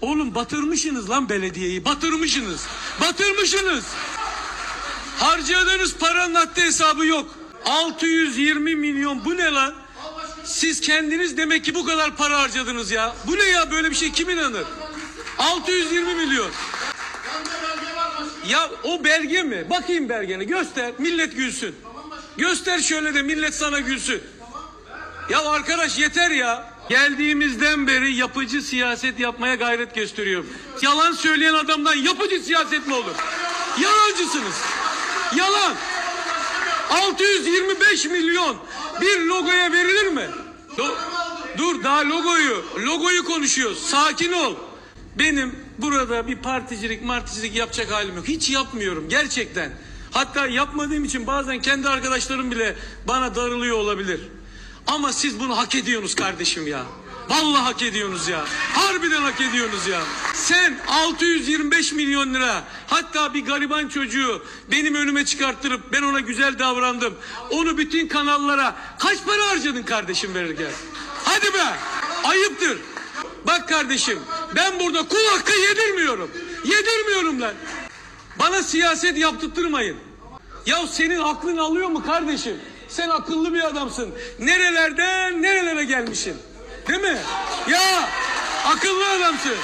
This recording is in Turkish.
Oğlum batırmışsınız lan belediyeyi. Batırmışsınız. Batırmışsınız. Harcadığınız paranın haddi hesabı yok. 620 milyon bu ne lan? Siz kendiniz demek ki bu kadar para harcadınız ya. Bu ne ya böyle bir şey kim inanır? 620 milyon. Ya o belge mi? Bakayım belgeni göster millet gülsün. Göster şöyle de millet sana gülsün. Ya arkadaş yeter ya. Geldiğimizden beri yapıcı siyaset yapmaya gayret gösteriyorum. Yalan söyleyen adamdan yapıcı siyaset mi olur? Yalancısınız. Yalan. 625 milyon bir logoya verilir mi? Do- dur daha logoyu, logoyu konuşuyoruz. Sakin ol. Benim burada bir particilik, marticilik yapacak halim yok. Hiç yapmıyorum gerçekten. Hatta yapmadığım için bazen kendi arkadaşlarım bile bana darılıyor olabilir. Ama siz bunu hak ediyorsunuz kardeşim ya. Vallahi hak ediyorsunuz ya. Harbiden hak ediyorsunuz ya. Sen 625 milyon lira hatta bir gariban çocuğu benim önüme çıkarttırıp ben ona güzel davrandım. Onu bütün kanallara kaç para harcadın kardeşim verirken? Hadi be. Ayıptır. Bak kardeşim ben burada kul hakkı yedirmiyorum. Yedirmiyorum lan. Bana siyaset yaptırtmayın. Ya senin aklın alıyor mu kardeşim? Sen akıllı bir adamsın. Nerelerden nerelere gelmişsin? Değil mi? Ya akıllı adamsın.